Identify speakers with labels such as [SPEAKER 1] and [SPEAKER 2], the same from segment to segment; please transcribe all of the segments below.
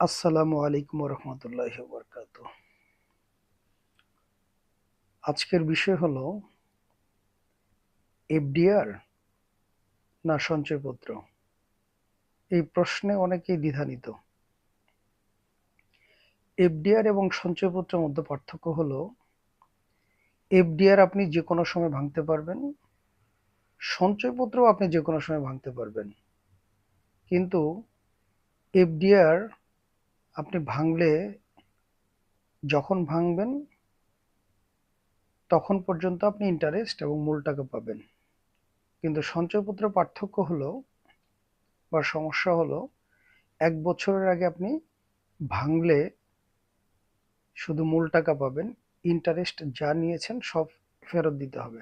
[SPEAKER 1] আসসালামু আলাইকুম রহমতুল্লাহ বরকাত আজকের বিষয় হলো, এফডিআর না সঞ্চয়পত্র এই প্রশ্নে অনেকেই দ্বিধান্বিত। এফডিআর এবং সঞ্চয়পত্রের মধ্যে পার্থক্য হলো, এফডিআর আপনি যে কোনো সময় ভাঙতে পারবেন সঞ্চয়পত্রও আপনি যে কোনো সময় ভাঙতে পারবেন। কিন্তু এফডিআর আপনি ভাঙলে, যখন ভাঙবেন, তখন পর্যন্ত আপনি ইন্টারেস্ট এবং মূল টাকা পাবেন। কিন্তু সঞ্চয়পত্র পার্থক্য হলো বা সমস্যা হলো, এক বছরের আগে আপনি ভাঙলে শুধু মূল টাকা পাবেন ইন্টারেস্ট যা নিয়েছেন সব ফেরত দিতে হবে।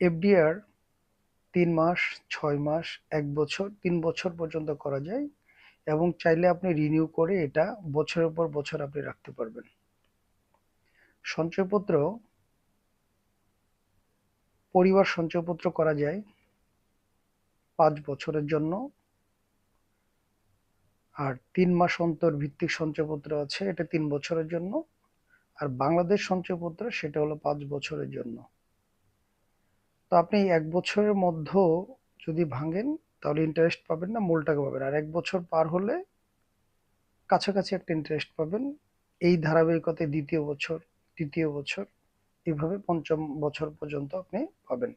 [SPEAKER 1] এফডিআর তিন মাস, ছয় মাস, এক বছর, তিন বছর পর্যন্ত করা যায়। এবং চাইলে আপনি রিনিউ করে এটা বছরের পর বছর আপনি রাখতে পারবেন। সঞ্চয়পত্র, পরিবার সঞ্চয়পত্র করা যায় পাঁচ বছরের জন্য। আর তিন মাস অন্তর ভিত্তিক সঞ্চয়পত্র আছে, এটা তিন বছরের জন্য। আর বাংলাদেশ সঞ্চয়পত্র, সেটা হলো পাঁচ বছরের জন্য। তো আপনি এক বছরের মধ্যে যদি ভাঙেন তাহলে ইন্টারেস্ট পাবেন না মূল টাকা পাবেন। আর এক বছর পার হলে কাছাকাছি একটা ইন্টারেস্ট পাবেন। এই ধারাবাহিকতায় দ্বিতীয় বছর, তৃতীয় বছর, এভাবে পঞ্চম বছর পর্যন্ত আপনি পাবেন।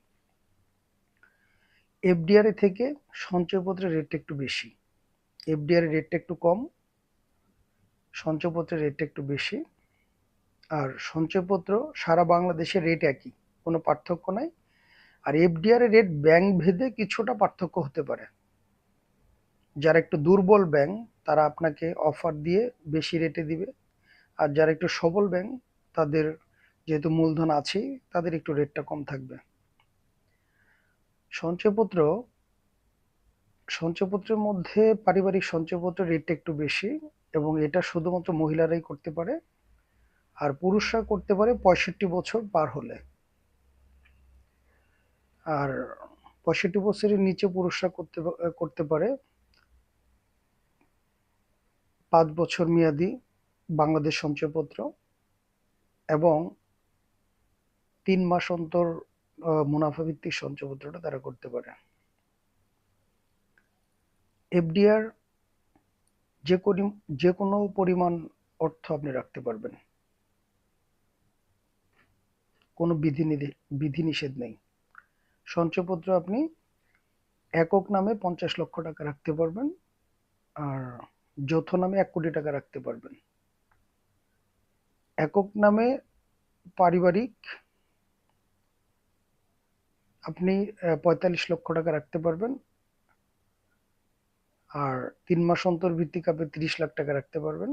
[SPEAKER 1] এফডিআর থেকে সঞ্চয়পত্রের রেটটা একটু বেশি। এফডিআর রেটটা একটু কম, সঞ্চয়পত্রের রেটটা একটু বেশি। আর সঞ্চয়পত্র সারা বাংলাদেশের রেট একই, কোনো পার্থক্য নাই। আর এফডিআর এর রেট ব্যাংক ভেদে কিছুটা পার্থক্য হতে পারে। যারা একটু দুর্বল ব্যাংক তারা আপনাকে অফার দিয়ে বেশি রেটে দিবে। আর যারা একটু সবল ব্যাংক তাদের যেহেতু মূলধন আছে তাদের একটু রেটটা কম থাকবে। সঞ্চয়পত্র, সঞ্চয়পত্রের মধ্যে পারিবারিক সঞ্চয়পত্রের রেটটা একটু বেশি এবং এটা শুধুমাত্র মহিলারাই করতে পারে। আর পুরুষরা করতে পারে পঁয়ষট্টি বছর পার হলে। আর পঁয়ষট্টি বছরের নিচে পুরুষরা করতে করতে পারে। পাঁচ বছর মেয়াদি বাংলাদেশ সঞ্চয়পত্র এবং তিন মাস অন্তর মুনাফা ভিত্তিক সঞ্চয়পত্রটা তারা করতে পারে। এফডিআর যে যে কোনো পরিমাণ অর্থ আপনি রাখতে পারবেন। কোনো বিধি বিধিনিষেধ নেই। সঞ্চয়পত্র আপনি একক নামে পঞ্চাশ লক্ষ টাকা রাখতে পারবেন আর যৌথ নামে এক কোটি টাকা রাখতে পারবেন। একক নামে পারিবারিক আপনি পঁয়তাল্লিশ লক্ষ টাকা রাখতে পারবেন আর তিন মাস অন্তর ভিত্তিক আপনি তিরিশ লাখ টাকা রাখতে পারবেন।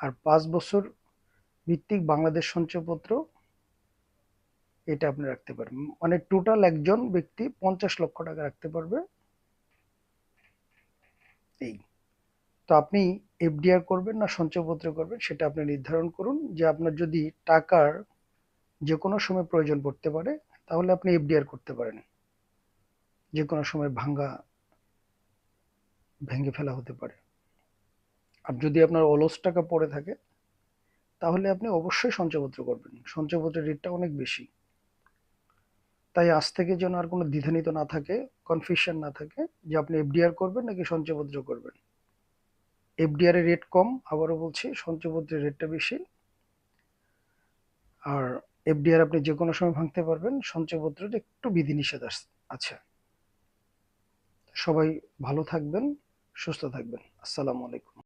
[SPEAKER 1] আর পাঁচ বছর ভিত্তিক বাংলাদেশ সঞ্চয়পত্র এটা আপনি রাখতে পারবেন। মানে টোটাল একজন ব্যক্তি পঞ্চাশ লক্ষ টাকা রাখতে পারবে। এই। তো আপনি এফডিআর করবেন না সঞ্চয়পত্র করবেন, সেটা আপনি নির্ধারণ করুন যে আপনার যদি টাকার যে কোনো সময় প্রয়োজন পড়তে পারে, তাহলে আপনি এফডিআর করতে পারেন। যে কোনো সময় ভাঙ্গা, ভেঙে ফেলা হতে পারে। আর যদি আপনার অলস টাকা পড়ে থাকে, তাহলে আপনি অবশ্যই সঞ্চয়পত্র করবেন। সঞ্চয়পত্রের রেটটা অনেক বেশি। তাই আজ থেকে যেন আর কোনো দ্বিধানিত না থাকে কনফিউশন না থাকে যে আপনি এফডিআর করবেন নাকি সঞ্চয়পত্র করবেন। এফডিআর এর রেট কম, আবারও বলছি, সঞ্চয়পত্রের রেটটা বেশি। আর এফডিআর আপনি যে কোনো সময় ভাঙতে পারবেন, সঞ্চয়পত্রের একটু বিধিনিষেধ আছে। সবাই ভালো থাকবেন, সুস্থ থাকবেন। আসসালামু আলাইকুম।